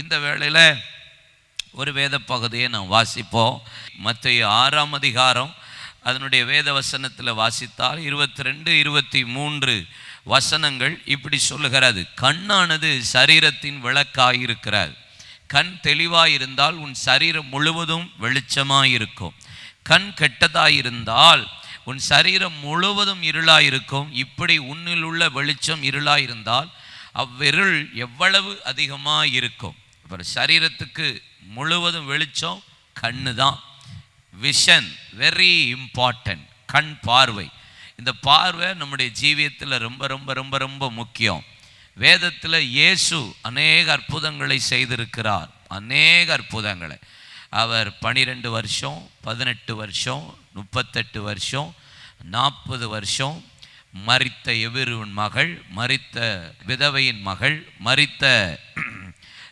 இந்த வேளையில் ஒரு வேத பகுதியை நாம் வாசிப்போம். மற்ற ஆறாம் அதிகாரம் அதனுடைய வேத வசனத்தில் வாசித்தால் இருபத்தி ரெண்டு இருபத்தி மூன்று வசனங்கள் இப்படி சொல்லுகிறது. கண்ணானது சரீரத்தின் விளக்காயிருக்கிறது கண் தெளிவாயிருந்தால் உன் சரீரம் முழுவதும் வெளிச்சமாயிருக்கும். கண் கெட்டதாயிருந்தால் உன் சரீரம் முழுவதும் இருளாயிருக்கும். இப்படி உன்னில் உள்ள வெளிச்சம் இருளாயிருந்தால் அவ்விருள் எவ்வளவு அதிகமாக இருக்கும் அப்புறம் சரீரத்துக்கு முழுவதும் வெளிச்சம் கண்ணு தான் விஷன் வெரி இம்பார்ட்டன்ட் கண் பார்வை. இந்த பார்வை நம்முடைய ஜீவியத்தில் ரொம்ப ரொம்ப ரொம்ப ரொம்ப முக்கியம். வேதத்தில் இயேசு அநேக அற்புதங்களை செய்திருக்கிறார். அநேக அற்புதங்களை. அவர் பனிரெண்டு வருஷம் பதினெட்டு வருஷம் முப்பத்தெட்டு வருஷம் நாற்பது வருஷம் மறித்த எவிருவின் மகள் மறித்த விதவையின் மகள் மறித்த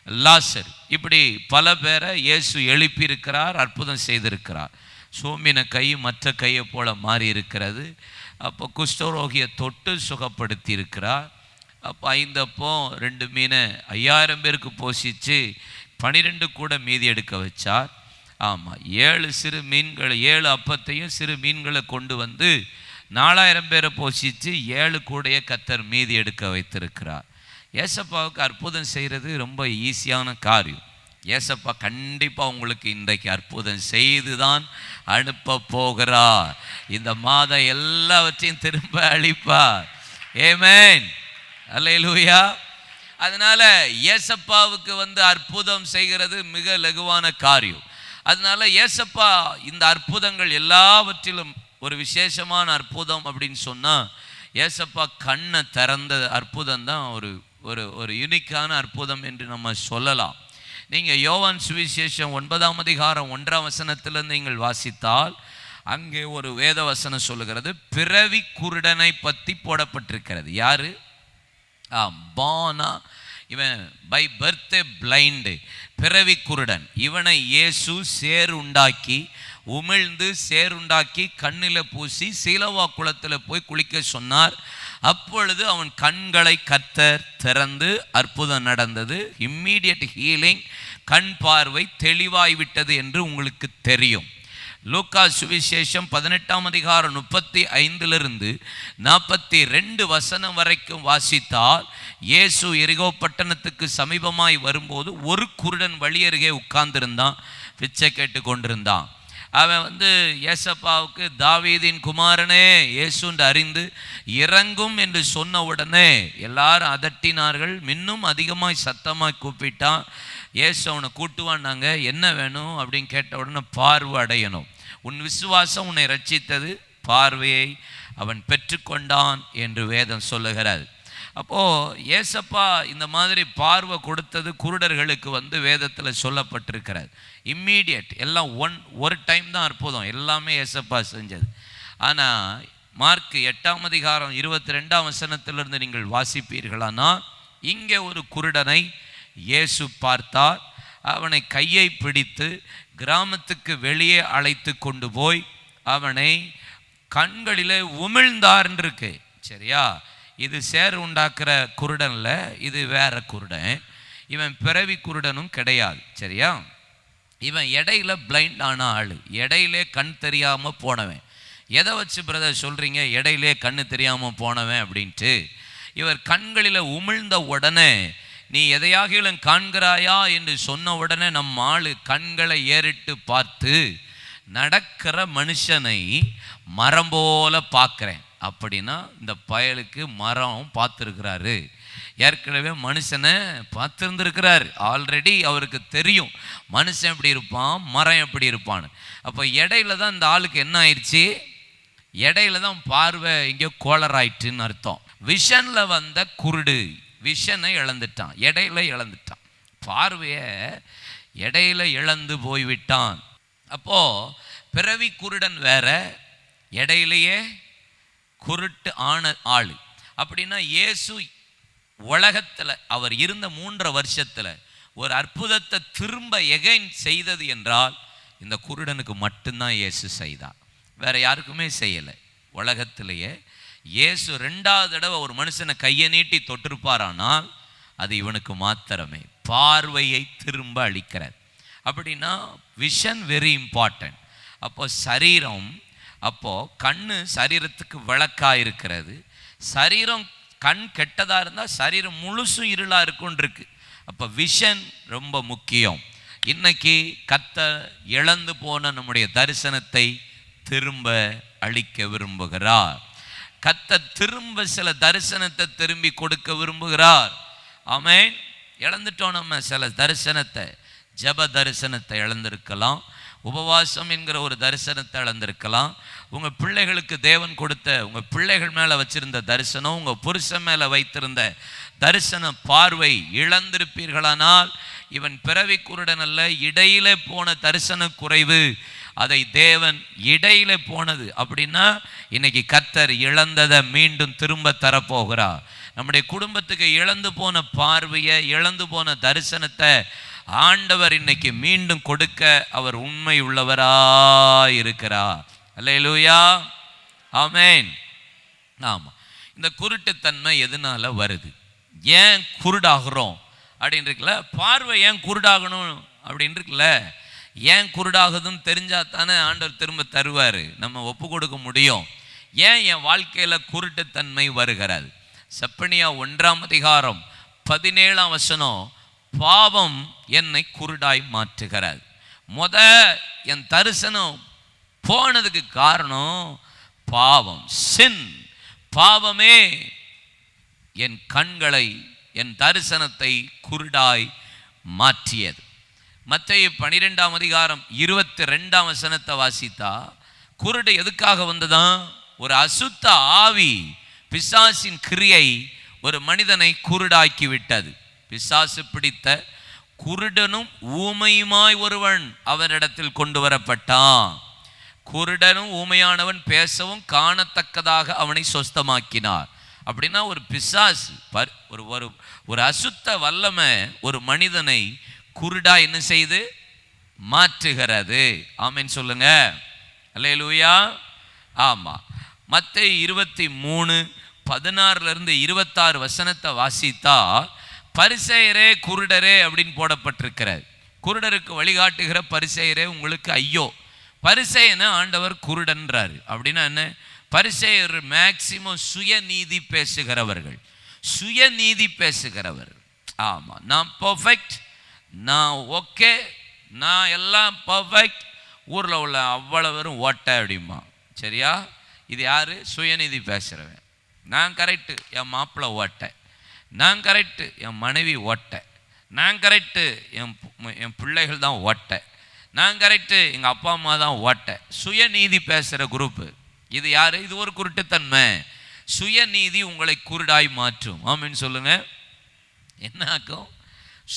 லாசர். இப்படி பல பேரை இயேசு எழுப்பியிருக்கிறார் அற்புதம் செய்திருக்கிறார். சோமின கை மற்ற கையை போல மாறி இருக்கிறது அப்போ குஷ்டரோகியை தொட்டு சுகப்படுத்தி இருக்கிறார் அப்போ ஐந்தப்போ ரெண்டு மீனை ஐயாயிரம் பேருக்கு போஷித்து பனிரெண்டு கூட மீதி எடுக்க வச்சார். ஆமாம் ஏழு சிறு மீன்களை ஏழு அப்பத்தையும் சிறு மீன்களை கொண்டு வந்து நாலாயிரம் பேரை போஷித்து ஏழு கூடைய கத்தர் மீதி எடுக்க வைத்திருக்கிறார். ஏசப்பாவுக்கு அற்புதம் செய்கிறது ரொம்ப ஈஸியான காரியம். ஏசப்பா கண்டிப்பாக உங்களுக்கு இன்றைக்கு அற்புதம் செய்து தான் அனுப்ப போகிறார். இந்த மாதம் எல்லாவற்றையும் திரும்ப அழிப்பார் ஏமேன் அல்லேலூயா அதனால் ஏசப்பாவுக்கு வந்து அற்புதம் செய்கிறது மிக லகுவான காரியம். அதனால ஏசப்பா இந்த அற்புதங்கள் எல்லாவற்றிலும் ஒரு விசேஷமான அற்புதம் அப்படின்னு சொன்னால் ஏசப்பா கண்ணை திறந்த அற்புதம் தான் ஒரு ஒரு ஒரு யுனிக்கான அற்புதம் என்று நம்ம சொல்லலாம். நீங்கள் யோவான் சுவிசேஷம் ஒன்பதாம் அதிகாரம் ஒன்றாம் வசனத்திலிருந்து நீங்கள் வாசித்தால் அங்கே ஒரு வேத வசனம் சொல்லுகிறது பிறவி குருடனை பற்றி போடப்பட்டிருக்கிறது. யார்? ஆ பானா. இவன் பை பர்த்தே பிளைண்டு. பிறவி குருடன். இவனை இயேசு சேர் உண்டாக்கி உமிழ்ந்து சேருண்டாக்கி கண்ணில் பூசி சீலவா குளத்தில் போய் குளிக்க சொன்னார். அப்பொழுது அவன் கண்களை கத்தர் திறந்து அற்புதம் நடந்தது. இம்மீடியட் ஹீலிங் கண் பார்வை தெளிவாய்விட்டது என்று உங்களுக்கு தெரியும். லூக்கா சுவிசேஷம் பதினெட்டாம் அதிகாரம் முப்பத்தி ஐந்திலிருந்து நாற்பத்தி ரெண்டு வசனம் வரைக்கும் வாசித்தால் இயேசு எரிகோ பட்டணத்துக்கு சமீபமாய் வரும்போது ஒரு குருடன் வழி அருகே உட்கார்ந்திருந்தான். பிச்சை கேட்டு கொண்டிருந்தான். அவன் வந்து ஏசப்பாவுக்கு தாவீதின் குமாரனே இயேசுன்று அறிந்து இறங்கும் என்று சொன்ன உடனே எல்லாரும் அதட்டினார்கள். இன்னும் அதிகமாய் சத்தமாய் கூப்பிட்டான். இயேசு அவனை கூட்டுவான்னாங்க என்ன வேணும்? அப்படின்னு கேட்ட உடனே பார்வை அடையணும். உன் விசுவாசம் உன்னை ரட்சித்தது. பார்வையை அவன் பெற்றுக்கொண்டான் என்று வேதம் சொல்லுகிறார். அப்போது ஏசப்பா இந்த மாதிரி பார்வை கொடுத்தது குருடர்களுக்கு வந்து வேதத்தில் சொல்லப்பட்டிருக்கிறார். இம்மீடியட் எல்லாம் ஒன் ஒரு டைம் தான் அற்புதம். எல்லாமே ஏசப்பா செஞ்சது. ஆனால் மார்க் எட்டாம் அதிகாரம் இருபத்தி ரெண்டாம் வசனத்திலிருந்து நீங்கள் வாசிப்பீர்களானால் இங்கே ஒரு குருடனை இயேசு பார்த்தார். அவனை கையை பிடித்து கிராமத்துக்கு வெளியே அழைத்து கொண்டு போய் அவனை கண்களிலே உமிழ்ந்தார்ன்றிருக்கு சரியா? இது சேர் உண்டாக்குற குருடனில் இது வேற குருடன். இவன் பிறவி குருடனும் கிடையாது சரியா? இவன் இடையில பிளைண்ட் ஆன ஆள். இடையிலே கண் தெரியாமல் போனவன். எதை வச்சு பிரதர் சொல்கிறீங்க இடையிலே கண்ணு தெரியாமல் போனவன் அப்படின்ட்டு. இவர் கண்களில் உமிழ்ந்த உடனே நீ எதையாகிலும் காண்கிறாயா? என்று சொன்ன உடனே நம் ஆள் கண்களை ஏறிட்டு பார்த்து நடக்கிற மனுஷனை மரம் போல பார்க்குறேன். அப்படின்னா இந்த பயலுக்கு மரம் பார்த்துருக்கிறாரு. ஏற்கனவே மனுஷனை பார்த்துருந்துருக்கிறாரு. ஆல்ரெடி அவருக்கு தெரியும். மனுஷன் எப்படி இருப்பான்? மரம் எப்படி இருப்பான்னு. அப்போ இடையில தான் இந்த ஆளுக்கு என்ன ஆயிடுச்சு இடையில தான் பார்வை இங்கே கோளராயிட்டுன்னு அர்த்தம். விஷனில் வந்த குருடு விஷனை இழந்துட்டான். இடையில இழந்துட்டான். பார்வையை இடையில இழந்து போய்விட்டான். அப்போது பிறவி குருடன் வேற இடையிலேயே குருட்டு ஆன ஆள். அப்படின்னா இயேசு உலகத்தில் அவர் இருந்த மூன்றரை வருஷத்தில் ஒரு அற்புதத்தை திரும்ப எகைன் செய்தது என்றால் இந்த குருடனுக்கு மட்டும்தான் இயேசு செய்தார் வேற யாருக்குமே செய்யலை. உலகத்திலேயே இயேசு ரெண்டாவது தடவை ஒரு மனுஷனை கையை நீட்டி தொட்டிருப்பாரானால் அது இவனுக்கு மாத்திரமே. பார்வையை திரும்ப அளிக்கிறார். அப்படின்னா விஷன் வெரி இம்பார்ட்டன்ட் அப்போ சரீரம் அப்போது கண்ணு சரீரத்துக்கு விளக்கா இருக்கிறது. சரீரம் கண் கெட்டதாக இருந்தால் சரீரம் முழுசும் இருளாக இருக்கும்னு இருக்கு அப்போ விஷன் ரொம்ப முக்கியம். இன்னைக்கு கத்த இழந்து போன நம்முடைய தரிசனத்தை திரும்ப அளிக்க விரும்புகிறார். கத்த திரும்ப சில தரிசனத்தை திரும்பி கொடுக்க விரும்புகிறார். ஆமேன். இழந்துட்டோம் நம்ம சில தரிசனத்தை. ஜெப தரிசனத்தை இழந்திருக்கலாம். உபவாசம் என்கிற ஒரு தரிசனத்தை அளந்திருக்கலாம். உங்கள் பிள்ளைகளுக்கு தேவன் கொடுத்த உங்கள் பிள்ளைகள் மேலே வச்சிருந்த தரிசனம் உங்கள் புருஷன் மேலே வைத்திருந்த தரிசன பார்வை இழந்திருப்பீர்களானால் இவன் பிறவி குருடன் அல்ல இடையிலே போன தரிசன குறைவு அதை தேவன் இடையில போனது அப்படின்னா இன்னைக்கு கத்தர் இழந்ததை மீண்டும் திரும்ப தரப்போகிறார். நம்முடைய குடும்பத்துக்கு இழந்து போன பார்வையை இழந்து போன தரிசனத்தை ஆண்டவர் இன்னைக்கு மீண்டும் கொடுக்க அவர் உண்மை உள்ளவராய் இருக்கிறார் அல்லேலூயா. ஆமேன். ஆமாம் இந்த குருட்டுத்தன்மை எதனால வருது? ஏன் குருடாகிறோம்? அப்படின்னு இருக்குல்ல பார்வை ஏன் குருடாகணும்? அப்படின்னு இருக்குல்ல ஏன் குருடாகுதுன்னு தெரிஞ்சா தானே ஆண்டவர் திரும்ப தருவார். நம்ம ஒப்பு கொடுக்க முடியும். ஏன் என் வாழ்க்கையில் குருட்டுத்தன்மை வருகிறது? செப்பனியா ஒன்றாம் அதிகாரம் பதினேழாம் வசனம் பாவம் என்னை குருடாய் மாற்றுகிறது முத என் தரிசனம் போனதுக்கு காரணம் பாவம் சின் பாவமே என் கண்களை என் தரிசனத்தை குருடாய் மாற்றியது. மத்திய பனிரெண்டாம் அதிகாரம் இருபத்தி ரெண்டாம் வசனத்தை வாசித்தா குருடு எதுக்காக வந்ததான் ஒரு அசுத்த ஆவி பிசாசின் கிரியை ஒரு மனிதனை குருடாக்கி விட்டது பிசாசு பிடித்த குருடனும் ஊமையுமாய் ஒருவன் அவனிடத்தில் கொண்டு வரப்பட்டான் குருடனும் ஊமையானவன் பேசவும் காணத்தக்கதாக அவனை சொஸ்தமாக்கினார். அப்படின்னா ஒரு பிசாசு பர் ஒரு ஒரு ஒரு அசுத்த வல்லமை ஒரு மனிதனை குருடா என்ன செய்து? மாற்றுகிறது. ஆமீன் சொல்லுங்க. அல்லேலூயா. ஆமாம் மற்ற இருபத்தி மூணு பதினாறுல இருந்து இருபத்தாறு வசனத்தை வாசித்தா பரிசெயரே குருடரே அப்படின்னு போடப்பட்டிருக்கிறார். குருடருக்கு வழிகாட்டுகிற பரிசெயரே உங்களுக்கு ஐயோ. பரிசெயனை ஆண்டவர் குருடன்றாரு. அப்படின்னா என்ன? பரிசெயர் மேக்சிமம் சுயநீதி பேசுகிறவர்கள். சுயநீதி பேசுகிறவர்கள் ஆமாம் நான் பர்ஃபெக்ட் நான் ஓகே நான் எல்லாம் பர்ஃபெக்ட் ஊரில் உள்ள அவ்வளவரும் ஓட்ட அப்படிமா சரியா? இது யார்? சுயநீதி பேசுகிறவன் நான் கரெக்டு என் மாப்பிள்ளை ஓட்டை. நான் கரெக்டு என் மனைவி ஓட்டை நான் கரெக்டு என் பு- என் பிள்ளைகள் தான் ஓட்டை நான் கரெக்டு எங்கள் அப்பா அம்மா தான் ஓட்டை சுயநீதி பேசுகிற குரூப்பு இது யார்? இது ஒரு குருட்டுத்தன்மை. சுயநீதி உங்களை குருடாய் மாற்றும். ஆமின்னு சொல்லுங்கள் என்ன ஆக்கும்?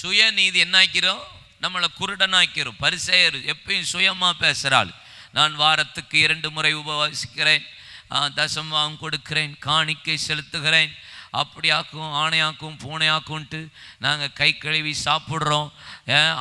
சுயநீதி என்ன ஆக்கிறோம்? நம்மளை குருடனாக்கிறோம். பரிசெயர் எப்பயும் சுயமாக பேசுகிறாள் நான் வாரத்துக்கு இரண்டு முறை உபவாசிக்கிறேன். ஆ, கொடுக்கிறேன். காணிக்கை செலுத்துகிறேன். அப்படியாக்கும் ஆணையாக்கும் பூனையாக்கும்ன்ட்டு நாங்கள் கை கழுவி சாப்பிட்றோம்.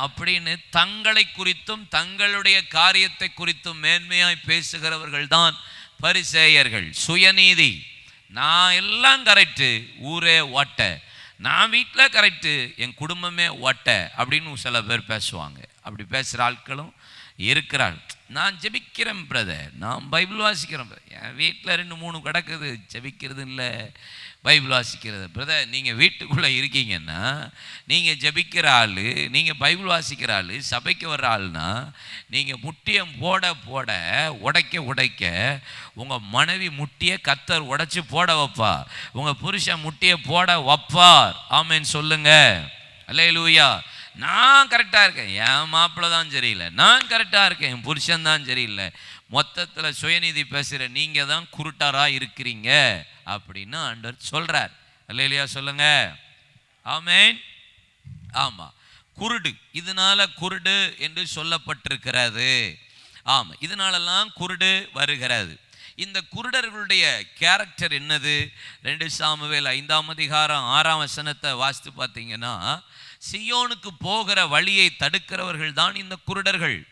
அப்படின்னு தங்களை குறித்தும் தங்களுடைய காரியத்தை குறித்தும் மேன்மையாய் பேசுகிறவர்கள் தான் பரிசேயர்கள். சுயநீதி. நான் எல்லாம் கரெக்டு ஊரே ஓட்ட நான் வீட்டில் கரெக்டு என் குடும்பமே ஓட்டை அப்படின்னு சில பேர் பேசுவாங்க. அப்படி பேசுகிற ஆட்களும் இருக்கிறாள். நான் ஜெபிக்கிறேன் பிரதர் நான் பைபிள் வாசிக்கிறேன் brother. என் வீட்டில் ரெண்டு மூணு கிடக்குது. ஜெபிக்கிறது இல்லை. பைபிள் வாசிக்கிறது. பிரதர் நீங்கள் வீட்டுக்குள்ளே இருக்கீங்கன்னா நீங்கள் ஜெபிக்கிற ஆள் நீங்கள் பைபிள் வாசிக்கிற ஆள் சபைக்கு வர்ற ஆள்னா நீங்கள் முட்டியம் போட போட உடைக்க உடைக்க உங்கள் மனைவி முட்டியை கத்தர் உடைச்சி போட வைப்பா. உங்கள் புருஷன் முட்டியை போட வைப்பார். ஆமேன்னு சொல்லுங்க. அல்லேலூயா. நான் கரெக்டாக இருக்கேன். என் மாப்பிள்ளை தான் சரியில்லை. நான் கரெக்டாக இருக்கேன். என் புருஷன் தான் சரியில்லை. மொத்தத்தில் சுயநீதி பேசுகிற நீங்கள் தான் குருட்டாராக இருக்கிறீங்க அப்படின்னு ஆண்டவர் சொல்கிறார் இல்லையா சொல்லுங்க. ஆமேன். ஆமாம் குருடு. இதனால குருடு என்று சொல்லப்பட்டிருக்கிறது. ஆமாம் இதனாலெல்லாம் குருடு வருகிறது. இந்த குருடர்களுடைய கேரக்டர் என்னது? ரெண்டு சாமுவேல் ஐந்தாம் அதிகாரம் ஆறாம் வசனத்தை வாசித்து பார்த்தீங்கன்னா சியோனுக்கு போகிற வழியை தடுக்கிறவர்கள் தான் இந்த குருடர்கள்.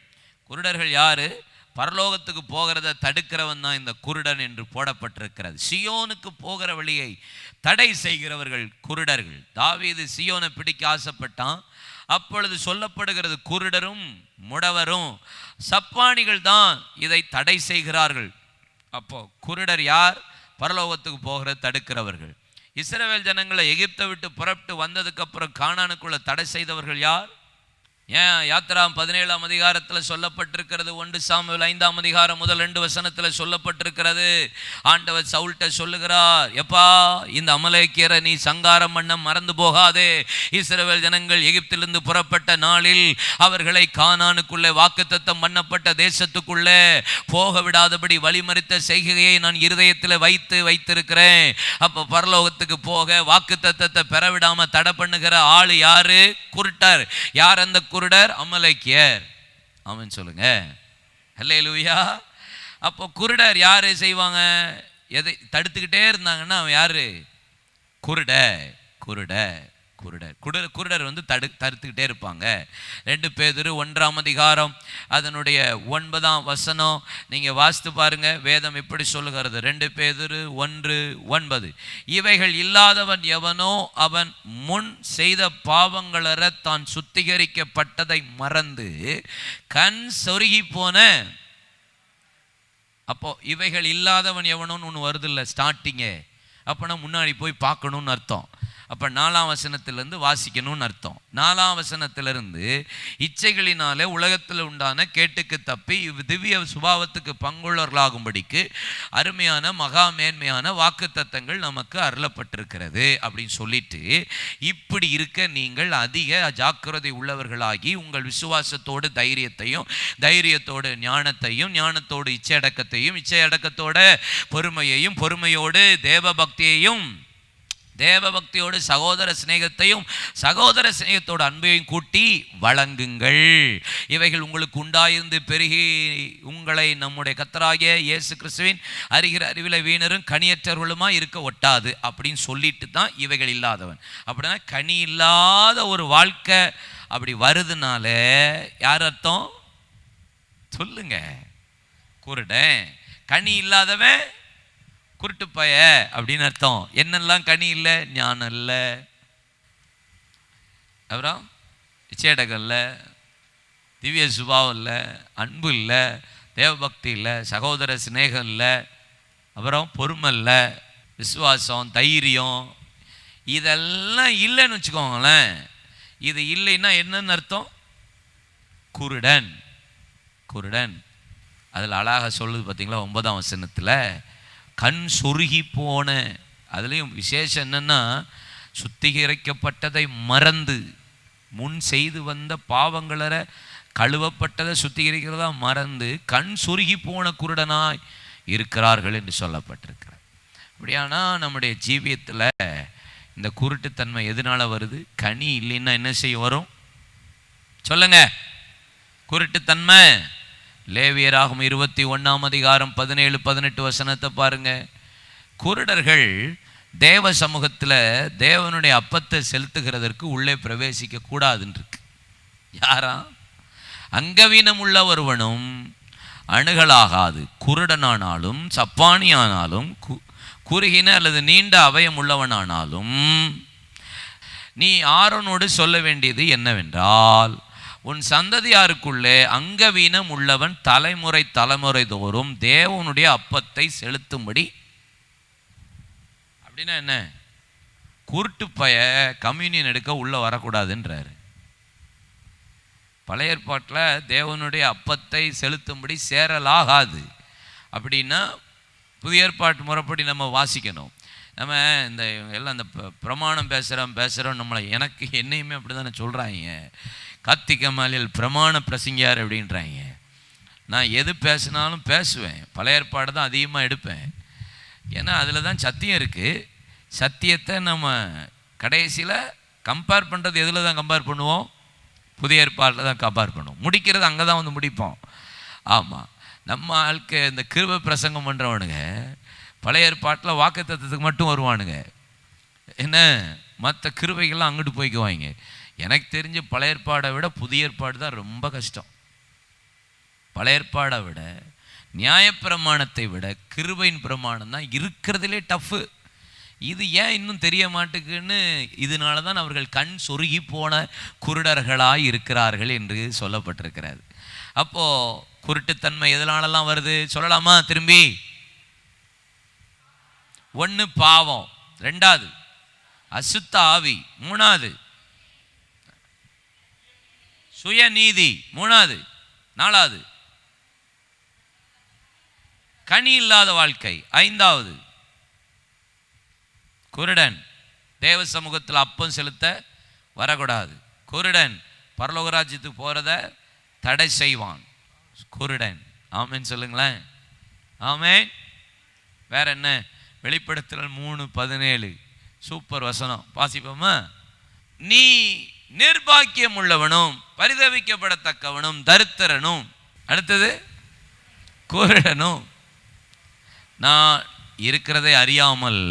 குருடர்கள் யாரு? பரலோகத்துக்கு போகிறத தடுக்கிறவன் தான் இந்த குருடன் என்று போடப்பட்டிருக்கிறது. சியோனுக்கு போகிற வழியை தடை செய்கிறவர்கள் குருடர்கள். தாவீது சியோனை பிடிக்க ஆசைப்பட்டான். அப்பொழுது சொல்லப்படுகிறது குருடரும் முடவரும். சப்பானிகள் தான் இதை தடை செய்கிறார்கள். அப்போ குருடர் யார்? பரலோகத்துக்கு போகிற தடுக்கிறவர்கள். இஸ்ரவேல் ஜனங்களை எகிப்தை விட்டு புறப்பட்டு வந்ததுக்கு அப்புறம் கானானுக்குள்ள தடை செய்தவர்கள் யார்? ஏன்? யாத்திராம் பதினேழாம் அதிகாரத்தில் சொல்லப்பட்டிருக்கிறது ஒன்று சாமுவேல் ஐந்தாம் அதிகாரம் முதல் ரெண்டு வசனத்தில் சொல்லப்பட்டிருக்கிறது. ஆண்டவர் சவுல்ட்ட சொல்லுகிறார் எப்பா இந்த அமலேக்கியரை நீ சங்காரம் பண்ண மறந்து போகாதே. இஸ்ரேல் ஜனங்கள் எகிப்திலிருந்து புறப்பட்ட நாளில் அவர்களை கானானுக்குள்ளே வாக்குத்தத்தம் பண்ணப்பட்ட தேசத்துக்குள்ளே போக விடாதபடி வழிமறித்த செய்கையை நான் இருதயத்தில் வைத்து வைத்திருக்கிறேன். அப்போ பரலோகத்துக்கு போக வாக்குத்தத்தத்தை பெற விடாம தடை பண்ணுகிற ஆள் யாரு? குருட்டர். யார் அந்த குருடர் அமலேக்கியர். அவன் சொல்லுங்க. ஹலே லூயா அப்போ குருடர் யாரு செய்வாங்க? எதை தடுத்துக்கிட்டே இருந்தாங்கன்னா அவன் யாரு? குருட குருட குருடர். குருடர் குருடர் வந்து தடு தடுத்துக்கிட்டே இருப்பாங்க. ரெண்டு பேர் ஒன்றாம் அதிகாரம் அதனுடைய ஒன்பதாம் வசனம் நீங்கள் வாசித்து பாருங்க வேதம் எப்படி சொல்லுகிறது? ரெண்டு பேர் ஒன்று ஒன்பது. இவைகள் இல்லாதவன் எவனோ அவன் முன் செய்த பாவங்களற தான் சுத்திகரிக்கப்பட்டதை மறந்து கண் சொருகி போன. அப்போ இவைகள் இல்லாதவன் எவனோன்னு ஒன்று வருதில்ல ஸ்டார்டிங்கே அப்போனா முன்னாடி போய் பார்க்கணும்னு அர்த்தம். அப்போ நாலாம் வசனத்திலேருந்து வாசிக்கணும்னு அர்த்தம். நாலாம் வசனத்திலிருந்து இச்சைகளினாலே உலகத்தில் உண்டான கேட்டுக்கு தப்பி இவ் திவ்ய சுபாவத்துக்கு பங்குள்ளவர்களாகும்படிக்கு அருமையான மகா மேன்மையான வாக்கு நமக்கு அருளப்பட்டிருக்கிறது அப்படின்னு சொல்லிட்டு இப்படி இருக்க நீங்கள் அதிக ஜாக்கிரதை உள்ளவர்களாகி உங்கள் விசுவாசத்தோடு தைரியத்தையும் தைரியத்தோடு ஞானத்தையும் ஞானத்தோடு இச்சை அடக்கத்தையும் இச்சை அடக்கத்தோட பொறுமையையும் பொறுமையோடு தேவ பக்தியையும் தேவ பக்தியோடு சகோதர சிநேகத்தையும் சகோதர சிநேகத்தோடு அன்பையும் கூட்டி வழங்குங்கள். இவைகள் உங்களுக்கு உண்டாயிருந்து பெருகி உங்களை நம்முடைய கத்தராகிய இயேசு கிறிஸ்துவின் அறிகிற அறிவில வீணரும் கனியற்றவர்களுமா இருக்க ஒட்டாது அப்படின்னு சொல்லிட்டு தான் இவைகள் இல்லாதவன். அப்படின்னா கனி இல்லாத ஒரு வாழ்க்கை அப்படி வருதுனால யார் அர்த்தம்? சொல்லுங்க. குருடன் கனி இல்லாதவன் குருட்டு பய அப்படின்னு அர்த்தம். என்னெல்லாம் கனி இல்லை? ஞானம் இல்லை. அப்புறம் இச்சேடகம் இல்லை. திவ்ய சுபாவம் இல்லை. அன்பு இல்லை. தேவபக்தி இல்லை. சகோதர சிநேகம் இல்லை. அப்புறம் பொறுமை இல்லை. விசுவாசம் தைரியம். இதெல்லாம் இல்லைன்னு வச்சுக்கோங்களேன். இது இல்லைன்னா என்னன்னு அர்த்தம்? குருடன். குருடன். அதில் அழகாக சொல்லுது பார்த்தீங்களா? ஒன்பதாம் வசனத்தில் கண் சொருகி போன. அதுலேயும் விசேஷம் என்னன்னா சுத்திகரிக்கப்பட்டதை மறந்து முன் செய்து வந்த பாவங்களரை கழுவப்பட்டதை சுத்திகரிக்கிறதா மறந்து கண் சொருகி போன குருடனாய் இருக்கிறார்கள் என்று சொல்லப்பட்டிருக்கிறார் அப்படியானா நம்முடைய ஜீவியத்தில் இந்த குருட்டுத்தன்மை எதனால வருது? கனி இல்லைன்னா என்ன செய்ய வரும்? சொல்லுங்க. குருட்டுத்தன்மை. லேவியராகும் இருபத்தி ஒன்றாம் அதிகாரம் பதினேழு பதினெட்டு வசனத்தை பாருங்க. குருடர்கள் தேவ சமூகத்தில் தேவனுடைய அப்பத்தை செலுத்துகிறதற்கு உள்ளே பிரவேசிக்க கூடாதுன்றிருக்கு. யாரா? அங்கவீனம் உள்ள ஒருவனும் அணுகலாகாது. குருடனானாலும் சப்பானியானாலும் கு குறுகின அல்லது நீண்ட அவயம் உள்ளவனானாலும் நீ ஆரோனோடு சொல்ல வேண்டியது என்னவென்றால் உன் சந்ததியாருக்குள்ளே அங்கவீனம் உள்ளவன் தலைமுறை தலைமுறை தோறும் தேவனுடைய அப்பத்தை செலுத்தும்படி. அப்படின்னா என்ன? குருட்டு பய கம்யூனியன் எடுக்க உள்ள வரக்கூடாதுன்றாரு. பழைய ஏற்பாட்டில் தேவனுடைய அப்பத்தை செலுத்தும்படி சேரலாகாது. அப்படின்னா புதிய ஏற்பாட்டு முறைப்படி நம்ம வாசிக்கணும். நம்ம இந்த எல்லாம் இந்த ப- பிரமாணம் பேசுகிறோம் பேசுகிறோம் நம்மளை எனக்கு என்னையுமே அப்படி தானே சொல்கிறாங்க கார்த்திகை மாலையில் பிரமாண பிரசங்கியார் அப்படின்றாங்க. நான் எது பேசினாலும் பேசுவேன். பழைய ஏற்பாடு தான் அதிகமாக எடுப்பேன். ஏன்னா அதில் தான் சத்தியம் இருக்குது சத்தியத்தை நம்ம கடைசியில் கம்பேர் பண்ணுறது எதில் தான் கம்பேர் பண்ணுவோம்? புதிய ஏற்பாட்டில் தான் கம்பேர் பண்ணுவோம். முடிக்கிறது அங்கே தான் வந்து முடிப்போம். ஆமாம் நம்ம ஆளுக்கு இந்த கிருப பிரசங்கம் பண்ணுறவனுங்க பழைய ஏற்பாட்டில் வாக்குத்தத்தத்துக்கு மட்டும் வருவானுங்க. என்ன? மற்ற கிருவைகள்லாம் அங்கிட்டு போய்க்குவாங்க. எனக்கு தெரிஞ்சு பழைய ஏற்பாடை விட புதிய ஏற்பாடு தான் ரொம்ப கஷ்டம். பழைய ஏற்பாடை விட நியாயப்பிரமாணத்தை விட கிருபையின் பிரமாணம் தான் இருக்கிறதுலே டஃப்பு இது ஏன் இன்னும் தெரிய மாட்டுக்குன்னு இதனால தான் அவர்கள் கண் சொருகி போன குருடர்களாக இருக்கிறார்கள் என்று சொல்லப்பட்டிருக்கிறது. அப்போது குருட்டுத்தன்மை எதனாலலாம் வருது? சொல்லலாமா திரும்பி? ஒன்று பாவம் ரெண்டாவது அசுத்த ஆவி மூணாவது சுயநீதி. மூணாவது. நாலாவது. கனி இல்லாத வாழ்க்கை. ஐந்தாவது. குருடன். தேவ சமூகத்தில் அப்பம் செலுத்த வரக்கூடாது. குருடன் பரலோகராஜ்யத்துக்கு போகிறத தடை செய்வான். குருடன். ஆமேன்னு சொல்லுங்களேன். ஆமேன். வேற என்ன? வெளிப்படுத்தல் மூணு பதினேழு. சூப்பர் வசனம். வாசிப்போமா? நீ நிர்பாக்கியம் உள்ளவனும் பரிதவிக்கப்படத்தக்கவனும் தரித்திரனும். அடுத்தது குருடனும். நான் இருக்கிறதை அறியாமல்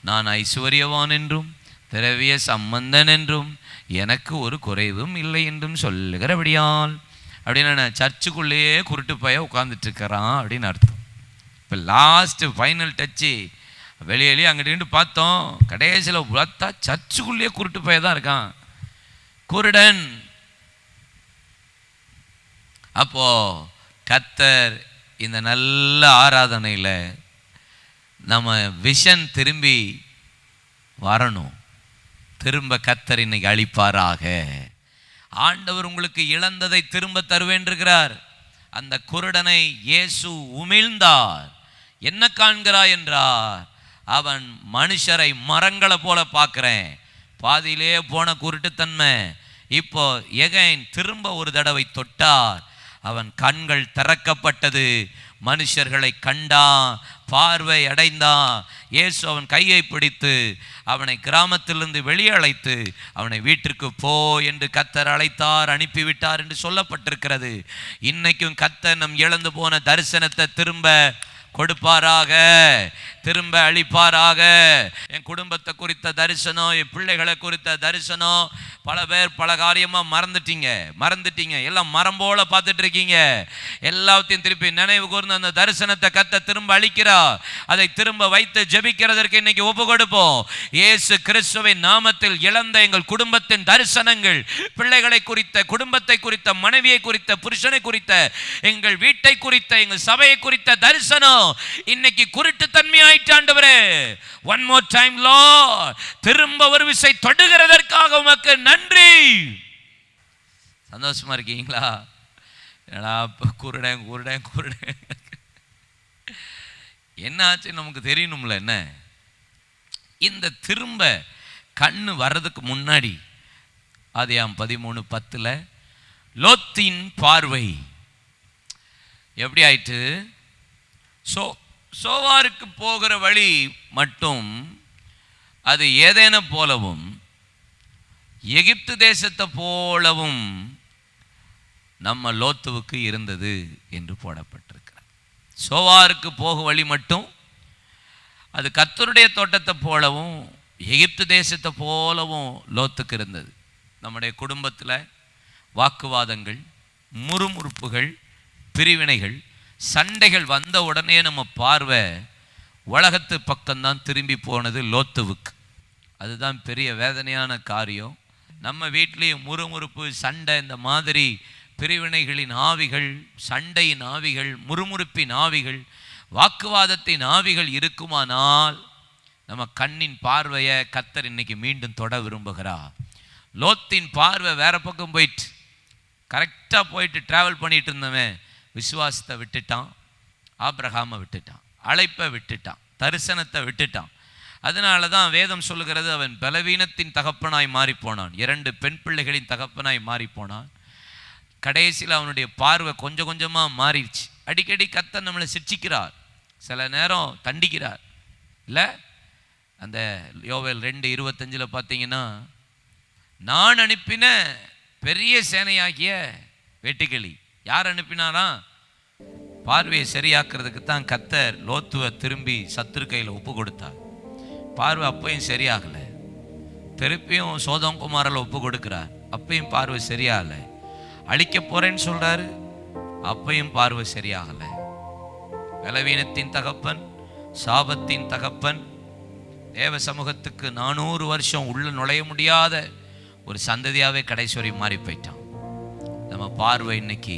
நான் ஐஸ்வர்யவான் என்றும் திரவிய சம்பந்தன் என்றும் எனக்கு ஒரு குறைவும் இல்லை என்றும் சொல்லுகிறபடியால் அப்படின்னு சர்ச்சுக்குள்ளேயே குருட்டு பைய உட்காந்துட்டு இருக்கிறான் அப்படின்னு அர்த்தம். இப்போ லாஸ்ட்டு ஃபைனல் டச்சு வெளியே அங்கிட்டு பார்த்தோம் கடைசியில் பார்த்தா சர்ச்சுக்குள்ளேயே குருட்டு பைய தான் இருக்கான். குருடன் அப்போ கத்தர் இந்த நல்ல ஆராதனையில் நம்ம விஷன் திரும்பி வரணும். திரும்ப கத்தர் இன்னைக்கு அழிப்பாராக ஆண்டவர் உங்களுக்கு இழந்ததை திரும்ப தருவேன்றுகிறார் அந்த குருடனை இயேசு உமிழ்ந்தார். என்ன காண்கிறாய் என்றார். அவன் மனுஷரை மரங்களை போல பார்க்குறேன். பாதியிலே போன குருட்டுத்தன்மை. இப்போ எகைன் திரும்ப ஒரு தடவை தொட்டார். அவன் கண்கள் திறக்கப்பட்டது. மனுஷர்களை கண்டான் பார்வை அடைந்தான் இயேசு அவன் கையை பிடித்து அவனை கிராமத்திலிருந்து வெளியே அழைத்து அவனை வீட்டிற்கு போ என்று கத்தர் அழைத்தார் அனுப்பிவிட்டார் என்று சொல்லப்பட்டிருக்கிறது. இன்னைக்கும் கத்தர் நம் இழந்து போன தரிசனத்தை திரும்ப கொடுப்பாராக. திரும்ப அளிப்பாராக. என் குடும்பத்தை குறித்த தரிசனம் என் பிள்ளைகளை குறித்த தரிசனம் பல பேர் பல காரியமாக மறந்துட்டீங்க. மறந்துட்டீங்க. எல்லாம் மரம் போல பார்த்துட்டு இருக்கீங்க எல்லாத்தையும் திருப்பி நினைவு கூர்ந்து அந்த தரிசனத்தை கத்த திரும்ப அளிக்கிறா. அதை திரும்ப வைத்து ஜபிக்கிறதற்கு இன்னைக்கு ஒப்பு கொடுப்போம். இயேசு கிறிஸ்துவின் நாமத்தில் இழந்த எங்கள் குடும்பத்தின் தரிசனங்கள் பிள்ளைகளை குறித்த குடும்பத்தை குறித்த மனைவியை குறித்த புருஷனை குறித்த எங்கள் வீட்டை குறித்த எங்கள் சபையை குறித்த தரிசனம் இன்னைக்கு குருட்டு ரைட் ஆண்டவரே ஒன் மோர் டைம் லோ திரும்ப ஒரு விசை தொடுகிறதற்காக உமக்கு நன்றி. சந்தோஷமா இருக்கீங்களா? என்னடா இப்ப குருடன் குருடன் குருடன். என்ன ஆச்சு நமக்கு தெரியணும்ல என்ன? இந்த திரும்ப கண்ணு வர்றதுக்கு முன்னாடி ஆதியாம் பதிமூணு பத்தில் லோத்தின் பார்வை. எப்படி ஆயிட்டு ஸோ சோவாருக்கு போகிற வழி மட்டும் அது ஏதேன போலவும் எகிப்து தேசத்தை போலவும் நம்ம லோத்துவுக்கு இருந்தது என்று போடப்பட்டிருக்கிறார் சோவாருக்கு போக வழி மட்டும் அது கத்தருடைய தோட்டத்தை போலவும் எகிப்து தேசத்தை போலவும் லோத்துக்கு இருந்தது. நம்முடைய குடும்பத்தில் வாக்குவாதங்கள் முறுமுறுப்புகள் பிரிவினைகள் சண்டைகள் வந்த உடனே நம்ம பார்வை உலகத்து பக்கம்தான் திரும்பி போனது லோத்துவுக்கு. அதுதான் பெரிய வேதனையான காரியம். நம்ம வீட்லேயும் முறுமுறுப்பு சண்டை இந்த மாதிரி பிரிவினைகளின் ஆவிகள் சண்டையின் ஆவிகள் முறுமுறுப்பின் ஆவிகள் வாக்குவாதத்தின் ஆவிகள் இருக்குமானால் நம்ம கண்ணின் பார்வையை கத்தர் இன்னைக்கு மீண்டும் தொட விரும்புகிறார் லோத்தின் பார்வை வேற பக்கம் போயிட்டு கரெக்டாக போயிட்டு ட்ராவல் பண்ணிட்டு இருந்தவன். விசுவாசத்தை விட்டுட்டான் ஆப்ரஹாமை விட்டுட்டான் அழைப்பை விட்டுட்டான் தரிசனத்தை விட்டுட்டான். அதனால தான் வேதம் சொல்லுகிறது அவன் பலவீனத்தின் தகப்பனாய் மாறிப்போனான். இரண்டு பெண் பிள்ளைகளின் தகப்பனாய் மாறிப்போனான். கடைசியில் அவனுடைய பார்வை கொஞ்சம் கொஞ்சமாக மாறிடுச்சு. அடிக்கடி கத்த நம்மளை சிரிச்சிக்கிறார். சில நேரம் தண்டிக்கிறார். இல்லை அந்த யோவேல் ரெண்டு இருபத்தஞ்சில் பார்த்தீங்கன்னா நான் அனுப்பின பெரிய சேனையாகிய வெட்டுக்கிளி யார் அனுப்பினாராம்? பார்வையை சரியாக்குறதுக்கு தான் கத்தர் லோத்துவை திரும்பி சத்துரு கையில் ஒப்பு கொடுத்தார். பார்வை அப்பையும் சரியாகலை. திருப்பியும் சோதம் குமாரில் ஒப்பு கொடுக்குறார். அப்பையும் பார்வை சரியாகலை. அழிக்க போகிறேன்னு சொல்கிறாரு அப்பையும் பார்வை சரியாகலை. பலவீனத்தின் தகப்பன் சாபத்தின் தகப்பன் தேவ சமூகத்துக்கு நானூறு வருஷம் உள்ள நுழைய முடியாத ஒரு சந்ததியாகவே கடைசி வரை மாறி போயிட்டான். நம்ம பார்வை இன்னைக்கு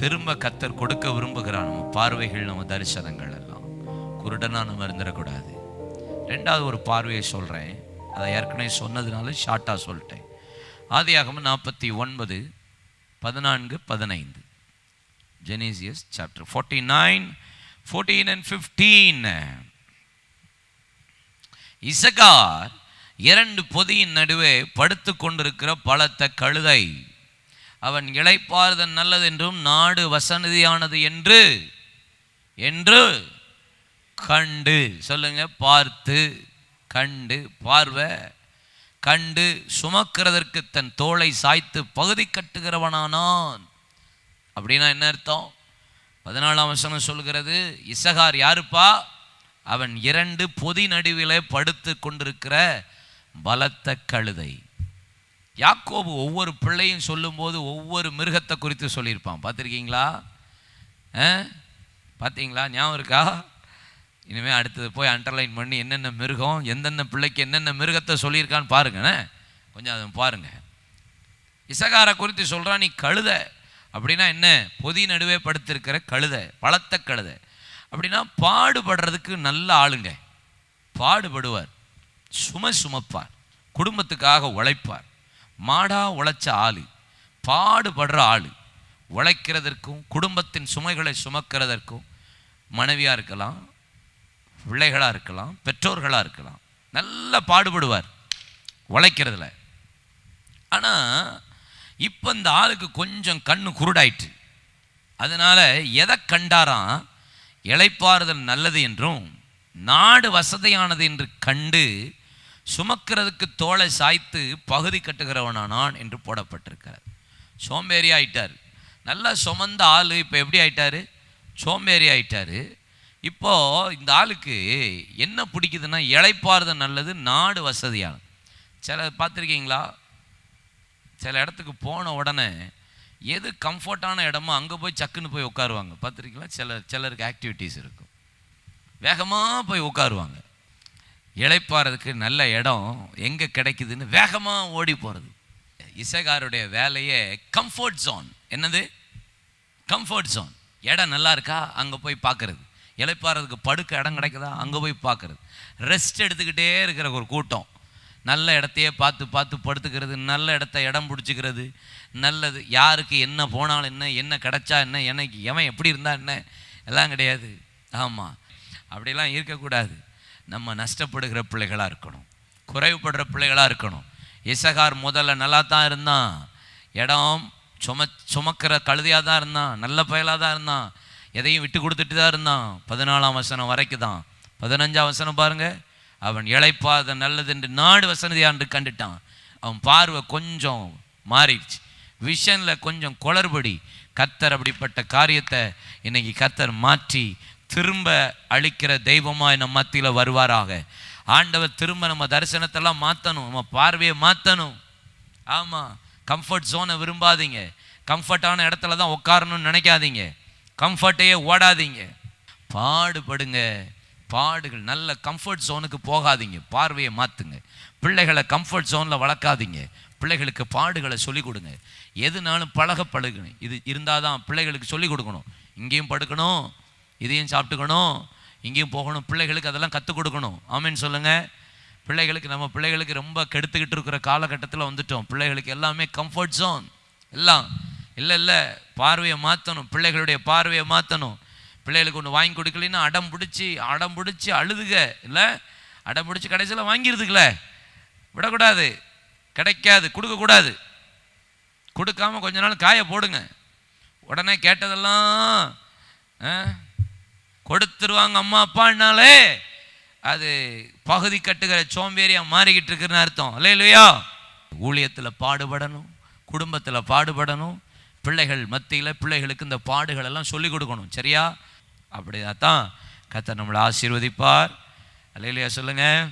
திரும்ப கத்தர் கொடுக்க விரும்புகிறான். நம்ம பார்வைகள் நம்ம தரிசனங்கள் எல்லாம். குருடனா நம்ம இருந்துடக்கூடாது ரெண்டாவது ஒரு பார்வையை சொல்கிறேன் அதை ஏற்கனவே சொன்னதுனால ஷார்ட்டாக சொல்லிட்டேன். ஆதியாகமம் நாற்பத்தி ஒன்பது பதினான்கு பதினைந்து. Genesis chapter forty nine fourteen and fifteen Issachar இரண்டு பொதியின் நடுவே படுத்து கொண்டிருக்கிற பலத்த கழுதை. அவன் இளைப்பாறுதல் நல்லது என்றும் நாடு வசனதியானது என்று என்று கண்டு சொல்லுங்க பார்த்து கண்டு பார்வை கண்டு சுமக்கிறதற்கு தன் தோளை சாய்த்து பகுதி கட்டுகிறவனானான். அப்படின்னா என்ன அர்த்தம்? பதினாலாம் வசனம் சொல்கிறது இசகார் யாருப்பா? அவன் இரண்டு பொதி நடுவிலே படுத்து கொண்டிருக்கிற பலத்த கழுதை. யாக்கோபு ஒவ்வொரு பிள்ளையும் சொல்லும்போது ஒவ்வொரு மிருகத்தை குறித்து சொல்லியிருப்பான். பார்த்துருக்கீங்களா? ஆ? பார்த்தீங்களா? ஞாபகம் இருக்கா? இனிமேல் அடுத்தது போய் அண்டர்லைன் பண்ணி என்னென்ன மிருகம் எந்தெந்த பிள்ளைக்கு என்னென்ன மிருகத்தை சொல்லியிருக்கான்னு பாருங்கண்ணே. கொஞ்சம் அதை பாருங்க. இசகாரை குறித்து சொல்கிறான் நீ கழுத. அப்படின்னா என்ன? பொதி நடுவே படுத்திருக்கிற கழுத பழத்த கழுத. அப்படின்னா பாடுபடுறதுக்கு நல்ல ஆளுங்க. பாடுபடுவார். சும சுமப்பார். குடும்பத்துக்காக உழைப்பார். மாடா உழைச்ச ஆளு பாடுபடுற ஆளு. உழைக்கிறதற்கும் குடும்பத்தின் சுமைகளை சுமக்கிறதற்கும் மனைவியாக இருக்கலாம் பிள்ளைகளாக இருக்கலாம் பெற்றோர்களாக இருக்கலாம் நல்லா பாடுபடுவார் உழைக்கிறதுல. ஆனால் இப்போ இந்த ஆளுக்கு கொஞ்சம் கண்ணு குருடாயிற்று. அதனால் எதை கண்டாராம்? இழைப்பாறுதல் நல்லது என்றும் நாடு வசதியானது என்று கண்டு சுமக்கிறதுக்கு தோலை சாய்த்து பகுதி கட்டுகிறவனானான் என்று போடப்பட்டிருக்கிறார் சோம்பேறி ஆயிட்டார். நல்லா சுமந்த ஆள் இப்போ எப்படி ஆயிட்டாரு? சோம்பேறி ஆயிட்டார். இப்போது இந்த ஆளுக்கு என்ன பிடிக்குதுன்னா இளைப்பாறுதல் நல்லது நாடு வசதியானது. சில பார்த்துருக்கீங்களா? சில இடத்துக்கு போன உடனே எது கம்ஃபர்ட்டான இடமோ அங்கே போய் சக்குன்னு போய் உட்காருவாங்க. பார்த்துருக்கீங்களா? சில சிலருக்கு ஆக்டிவிட்டீஸ் இருக்கும். வேகமாக போய் உட்காருவாங்க. இளைப்பாறதுக்கு நல்ல இடம் எங்கே கிடைக்குதுன்னு வேகமாக ஓடி போகிறது இசைகாருடைய வேலையே கம்ஃபர்ட் ஜோன் என்னது? கம்ஃபர்ட் ஜோன் இடம் நல்லா இருக்கா? அங்கே போய் பார்க்கறது இளைப்பாறதுக்கு படுக்க இடம் கிடைக்குதா? அங்கே போய் பார்க்கறது ரெஸ்ட் எடுத்துக்கிட்டே இருக்கிற ஒரு கூட்டம். நல்ல இடத்தையே பார்த்து பார்த்து படுத்துக்கிறது நல்ல இடத்த இடம் பிடிச்சிக்கிறது நல்லது. யாருக்கு என்ன போனாலும் என்ன என்ன கிடைச்சா என்ன எனக்கு எவன் எப்படி இருந்தா என்ன? எல்லாம் கிடையாது. ஆமாம் அப்படிலாம் இருக்கக்கூடாது. நம்ம நஷ்டப்படுகிற பிள்ளைகளாக இருக்கணும். குறைவுபடுற பிள்ளைகளாக இருக்கணும். இசகார் முதல்ல நல்லா தான் இருந்தான். இடம் சும சுமக்கிற கழுதியாக தான் இருந்தான். நல்ல பயலாக தான் இருந்தான். எதையும் விட்டு கொடுத்துட்டு தான் இருந்தான். பதினாலாம் வசனம் வரைக்கும் தான் பதினஞ்சாம் வசனம் பாருங்க. அவன் இளைப்பாத நல்லதென்று நாடு வசனதியான்று கண்டுட்டான். அவன் பார்வை கொஞ்சம் மாறிடுச்சு. விஷனில் கொஞ்சம் குளறுபடி. கத்தர் அப்படிப்பட்ட காரியத்தை இன்னைக்கு கத்தர் மாற்றி திரும்ப அழிக்கிற தெய்வமாக நம்ம மத்தியில் வருவாராக. ஆண்டவர் திரும்ப நம்ம தரிசனத்தெல்லாம் மாற்றணும் நம்ம பார்வையை மாற்றணும் ஆமாம் கம்ஃபர்ட் ஜோனை விரும்பாதீங்க. கம்ஃபர்டான இடத்துல தான் உட்காரணும்னு நினைக்காதீங்க. கம்ஃபர்ட்டையே ஓடாதீங்க. பாடுபடுங்க. பாடுகள் நல்ல கம்ஃபர்ட் ஜோனுக்கு போகாதீங்க. பார்வையை மாற்றுங்க பிள்ளைகளை கம்ஃபர்ட் ஜோனில் வளர்க்காதீங்க. பிள்ளைகளுக்கு பாடுகளை சொல்லிக் கொடுங்க. எதுனாலும் பழக பழகணும் இது இருந்தால் தான் பிள்ளைகளுக்கு சொல்லிக் கொடுக்கணும். இங்கேயும் படுக்கணும். இதையும் சாப்பிட்டுக்கணும் இங்கேயும் போகணும் பிள்ளைகளுக்கு அதெல்லாம் கற்றுக் கொடுக்கணும். ஆமேன்னு சொல்லுங்கள் பிள்ளைகளுக்கு நம்ம பிள்ளைகளுக்கு ரொம்ப கெடுத்துக்கிட்டு இருக்கிற காலகட்டத்தில் வந்துட்டோம். பிள்ளைகளுக்கு எல்லாமே கம்ஃபர்ட் ஜோன் எல்லாம். இல்லை இல்லை. பார்வையை மாற்றணும் பிள்ளைகளுடைய பார்வையை மாற்றணும் பிள்ளைகளுக்கு ஒன்று வாங்கி கொடுக்கலன்னா அடம் பிடிச்சி அடம் பிடிச்சி அழுதுக. இல்லை? அடம் பிடிச்சி கடைசியில் வாங்கிடுதுங்கள விடக்கூடாது. கிடைக்காது. கொடுக்கக்கூடாது. கொடுக்காம கொஞ்ச நாள் காய போடுங்க. உடனே கேட்டதெல்லாம் ஆ, கொடுத்துருவாங்க அம்மா அப்பான்னாலே. அது பகுதி கட்டுகிற சோம்பேறியா மாறிக்கிட்டு இருக்குன்னு அர்த்தம். இல்லை இல்லையா? ஊழியத்தில் பாடுபடணும் குடும்பத்தில் பாடுபடணும் பிள்ளைகள் மத்தியில் பிள்ளைகளுக்கு இந்த பாடுகள் எல்லாம் சொல்லிக் கொடுக்கணும். சரியா? அப்படிதான் தான் கத்தை நம்மளை ஆசீர்வதிப்பார். அல்லையா சொல்லுங்கள்